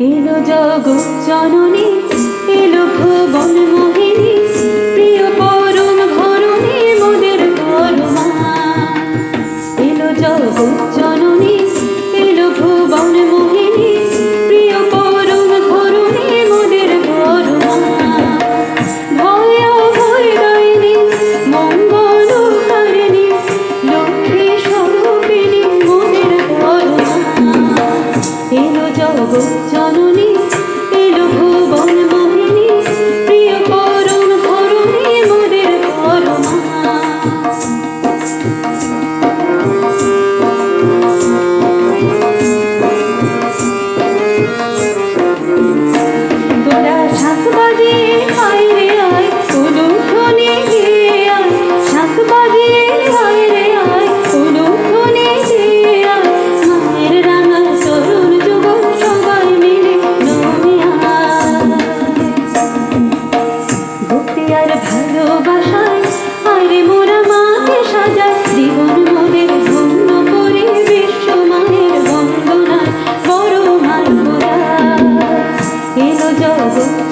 এলো জগৎ জননী এলো ভুবন জগৎ জননী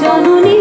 জননী